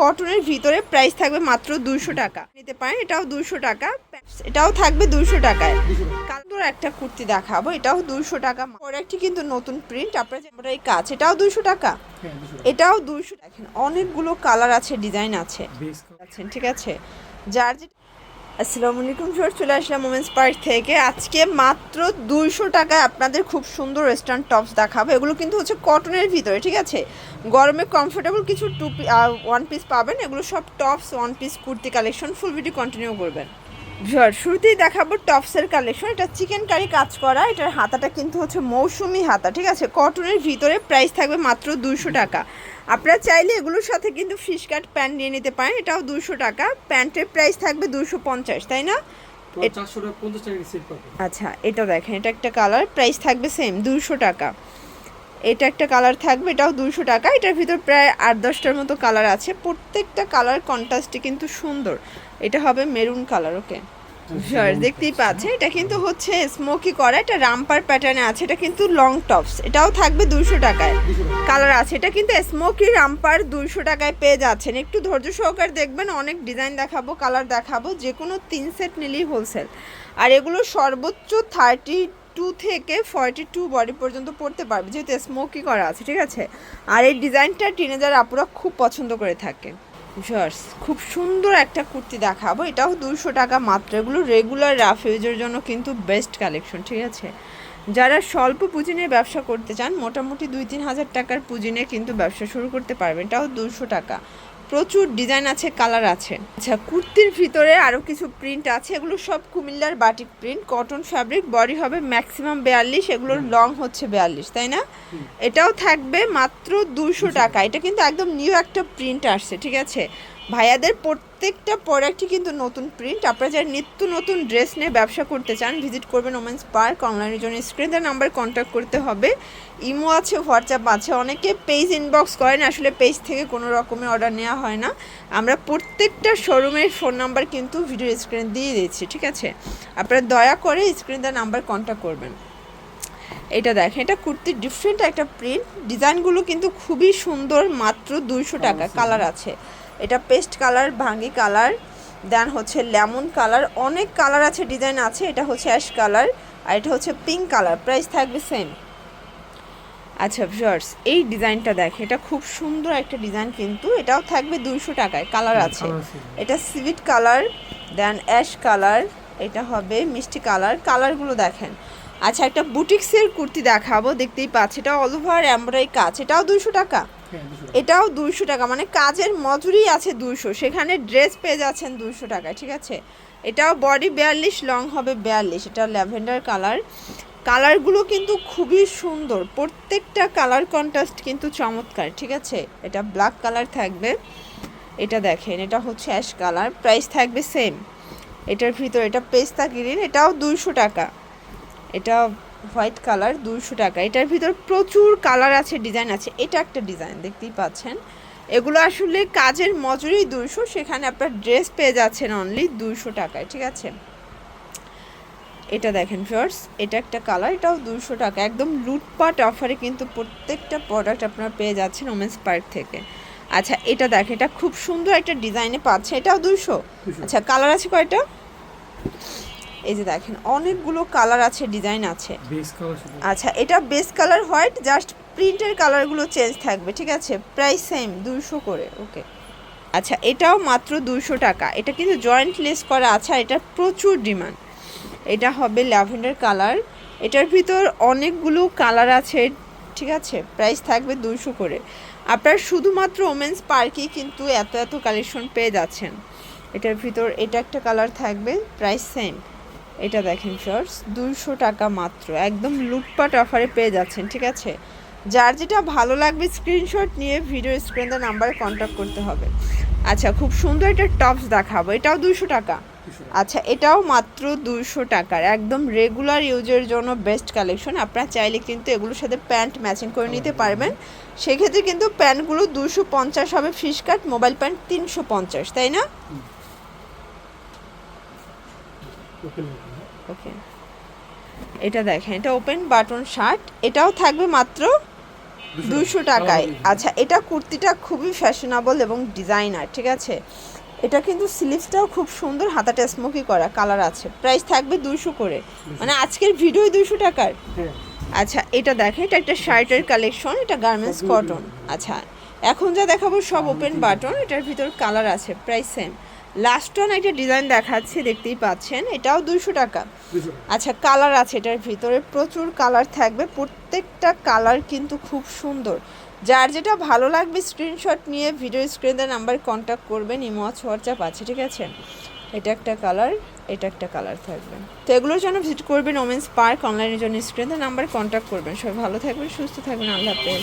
কটনের ভিতরে প্রাইস থাকবে মাত্র দুশো টাকা। নিতে পারেন এটাও দুশো টাকা। এটাও থাকবে দুশো টাকায়। কান্দর একটা কুর্তি দেখাবো এটাও দুশো টাকা পরে একটি কিন্তু নতুন প্রিন্ট আপনার এই কাজ এটাও দুশো টাকা। এটাও দুইশো দেখেন অনেকগুলো কালার আছে ডিজাইন আছে। আছেন ঠিক আছে? যার যেটা আসসালামু আলাইকুম স্যার চলে আসলাম মোমেন্টস পার্ক থেকে। আজকে মাত্র দুইশো টাকায় আপনাদের খুব সুন্দর ওয়েস্টার্ন টপস দেখাবো। এগুলো কিন্তু হচ্ছে কটনের ভিতরে, ঠিক আছে? গরমে কমফোর্টেবল কিছু টু ওয়ান পিস পাবেন। এগুলো সব tops one piece kurti collection full video continue করবেন। ভিউয়ার শুরুতেই দেখাবো টপসের কালেকশন এটা চিকেন কারি কাজ করা। এটার হাতাটা কিন্তু হচ্ছে মৌসুমি হাতা, ঠিক আছে? কটনের ভিতরে প্রাইস থাকবে মাত্র দুইশো টাকা। আপনারা চাইলে এগুলোর সাথে কিন্তু ফিশ কাট প্যান্ট নিয়ে নিতে পারেন। এটাও দুশো টাকা। প্যান্টের প্রাইস থাকবে দুশো পঞ্চাশ তাই না? আচ্ছা এটা দেখেন এটা একটা কালার প্রাইস থাকবে সেম দুশো টাকা। এটা একটা কালার থাকবে এটাও দুশো টাকা। এটার ভিতর প্রায় আট দশটার মতো কালার আছে। প্রত্যেকটা কালার কন্ট্রাস্টে কিন্তু সুন্দর। এটা হবে মেরুন কালার ওকে Sure, দেখতেই পাচ্ছে এটা কিন্তু হচ্ছে স্মোকি করা এটা রামপার প্যাটার্নে আছে এটা কিন্তু লং টপস এটাও থাকবে দুশো টাকায়। কালার আছে এটা কিন্তু স্মোকি রামপার দুইশো টাকায় পেয়ে যাচ্ছেন। একটু ধৈর্য সহকারে দেখবেন অনেক ডিজাইন দেখাবো কালার দেখাবো যে কোনো তিন সেট নিলেই হোলসেল আর এগুলো সর্বোচ্চ থার্টি টু থেকে ফর্টি টু বডি পর্যন্ত পড়তে পারবে যেহেতু স্মোকি করা আছে ঠিক আছে? আর এই ডিজাইনটা টিনেজার আপুরা খুব পছন্দ করে থাকে। জর্স খুব সুন্দর একটা কুর্তি দেখাবো। এটাও দুশো টাকা মাত্র। এগুলো রেগুলার রাফ ইউজের জন্য কিন্তু বেস্ট কালেকশন ঠিক আছে? যারা স্বল্প পুঁজি নিয়ে ব্যবসা করতে চান, মোটামুটি দুই তিন হাজার টাকার পুঁজি নিয়ে কিন্তু ব্যবসা শুরু করতে পারবেন। এটাও দুশো টাকা। প্রচুর ডিজাইন আছে কালার আছে। আচ্ছা কুর্তির ভিতরে আরও কিছু প্রিন্ট আছে এগুলো সব কুমিল্লার batik print cotton fabric body হবে ম্যাক্সিমাম বিয়াল্লিশ এগুলোর লং হচ্ছে বিয়াল্লিশ তাই না? এটাও থাকবে মাত্র দুশো টাকা। এটা কিন্তু একদম নিউ একটা প্রিন্ট আসছে ঠিক আছে? ভাইয়াদের প্রত্যেকটা প্রোডাক্টই কিন্তু নতুন প্রিন্ট আপনারা যারা নিত্য নতুন ড্রেস নিয়ে ব্যবসা করতে চান ভিজিট করবেন ওমেন্স পার্ক অনলাইনের জন্য স্ক্রিনের নাম্বার কন্ট্যাক্ট করতে হবে। ইমো আছে হোয়াটসঅ্যাপ আছে, অনেকে পেজ ইনবক্স করেন, আসলে পেজ থেকে কোনো রকমের অর্ডার নেওয়া হয় না। আমরা প্রত্যেকটা শোরুমের ফোন নাম্বার কিন্তু ভিডিও স্ক্রিনে দিয়ে দিচ্ছি ঠিক আছে? আপনারা দয়া করে স্ক্রিনের নাম্বার কন্ট্যাক্ট করবেন। এটা দেখেন এটা কুর্তির ডিফারেন্ট একটা প্রিন্ট ডিজাইনগুলো কিন্তু খুবই সুন্দর মাত্র দুইশো টাকা। কালার আছে। এটা পেস্ট কালার ভাঙ্গি কালার দেন হচ্ছে লেমন কালার অনেক কালার আছে ডিজাইন আছে। এটা হচ্ছে অ্যাশ কালার আর এটা হচ্ছে পিঙ্ক কালার প্রাইস থাকবে সেম আচ্ছা ভিউয়ার্স এই ডিজাইনটা দেখে এটা খুব সুন্দর একটা ডিজাইন কিন্তু। এটাও থাকবে দুইশো টাকায়। কালার আছে। এটা সিভিট কালার দেন অ্যাশ কালার এটা হবে মিষ্টি কালার কালারগুলো দেখেন। আচ্ছা একটা বুটিক্সের কুর্তি দেখাবো দেখতেই পাচ্ছি এটা অল ওভার এমব্রয়ডারি কাজ এটাও দুশো টাকা? হ্যাঁ এটাও দুইশো টাকা মানে কাজের মজুরি আছে দুইশো সেখানে ড্রেস পেয়ে যাচ্ছেন দুইশো টাকা ঠিক আছে? এটাও বডি বিয়াল্লিশ লং হবে বিয়াল্লিশ এটা ল্যাভেন্ডার কালার কালারগুলো কিন্তু খুবই সুন্দর প্রত্যেকটা কালার কন্ট্রাস্ট কিন্তু চমৎকার ঠিক আছে? এটা ব্ল্যাক কালার থাকবে এটা দেখেন এটা হচ্ছে অ্যাশ কালার প্রাইস থাকবে সেম এটার ভিতর এটা পেস্তা গ্রিন এটাও দুইশো টাকা। এটা হোয়াইট কালার দুশো টাকা। এটার ভিতর প্রচুর কালার আছে ডিজাইন আছে। এটা একটা ডিজাইন দেখতেই পাচ্ছেন। এগুলো আসলে কাজের মজুরি দুশো সেখানে আপনার ড্রেস পেয়ে যাচ্ছেন অনলি দুশো টাকায় ঠিক আছে? এটা দেখেন ফিওর্স এটা একটা কালার এটাও দুশো টাকা। একদম লুটপাট অফারে কিন্তু প্রত্যেকটা প্রোডাক্ট আপনারা পেয়ে যাচ্ছেন ওমেন্স পার্ক থেকে। আচ্ছা এটা দেখেন এটা খুব সুন্দর একটা ডিজাইনে পাচ্ছে। এটাও দুশো আচ্ছা কালার আছে কয়টা? এই যে দেখেন অনেকগুলো কালার আছে ডিজাইন আছে। আচ্ছা এটা বেস কালার হোয়াইট জাস্ট প্রিন্টের কালারগুলো চেঞ্জ থাকবে ঠিক আছে? প্রাইস সেম দুশো করে ওকে আচ্ছা এটাও মাত্র দুশো টাকা। এটা কিন্তু জয়েন্ট লেস করা আছে আর এটার প্রচুর ডিমান্ড এটা হবে ল্যাভেন্ডার কালার এটার ভিতর অনেকগুলো কালার আছে ঠিক আছে? প্রাইস থাকবে দুশো করে। আপনার শুধুমাত্র ওমেন্স পার্কেই কিন্তু এত এত কালেকশন পেয়ে যাচ্ছেন। এটার ভিতর এটা একটা কালার থাকবে প্রাইস সেম এটা দেখেন শর্টস দুশো টাকা মাত্র। একদম লুটপাট অফারে পেয়ে যাচ্ছেন ঠিক আছে? যার যেটা ভালো লাগবে স্ক্রিনশট নিয়ে ভিডিও স্ক্রিনের নাম্বারে কন্ট্যাক্ট করতে হবে। আচ্ছা খুব সুন্দর একটা টপস দেখাবো। এটাও দুশো টাকা। আচ্ছা এটাও মাত্র দুশো টাকার। একদম রেগুলার ইউজের জন্য বেস্ট কালেকশন আপনারা চাইলে কিন্তু এগুলোর সাথে প্যান্ট ম্যাচিং করে নিতে পারবেন। সেক্ষেত্রে কিন্তু প্যান্টগুলো দুশো পঞ্চাশ হবে ফিশ কাট মোবাইল প্যান্ট তিনশো পঞ্চাশ তাই না? ওকে। এটা দেখেন এটা ওপেন বাটন শার্ট এটাও থাকবে মাত্র দুশো টাকায়। আচ্ছা এটা কুর্তিটা খুবই ফ্যাশনেবল এবং ডিজাইনার ঠিক আছে? এটা কিন্তু স্লিভসটাও খুব সুন্দর হাতাটা স্মোকি করা কালার আছে। প্রাইস থাকবে দুশো করে। মানে আজকের ভিডিও দুশো টাকার। হ্যাঁ। আচ্ছা এটা দেখেন এটা একটা শার্টের কালেকশন এটা গার্মেন্টস কটন আচ্ছা এখন যা দেখাবো সব ওপেন বাটন এটার ভিতর কালার আছে প্রাইস সেম লাস্ট ওয়ান একটা ডিজাইন দেখাচ্ছি দেখতেই পাচ্ছেন। এটাও দুশো টাকা। আচ্ছা কালার আছে এটার ভিতরে প্রচুর কালার থাকবে। প্রত্যেকটা কালার কিন্তু খুব সুন্দর। যার যেটা ভালো লাগবে স্ক্রিনশট নিয়ে ভিডিও স্ক্রিনের নাম্বার কন্ট্যাক্ট করবেন ইমোয়াচ হোয়াটসঅ্যাপ আছে ঠিক আছে? এটা একটা কালার এটা একটা কালার থাকবে। তো এগুলোর জন্য ভিজিট করবেন ওমেন্স পার্ক অনলাইনের জন্য স্ক্রিনের নাম্বার কন্ট্যাক্ট করবেন। সবাই ভালো থাকবেন সুস্থ থাকবেন আল্লাহ হাফেজ।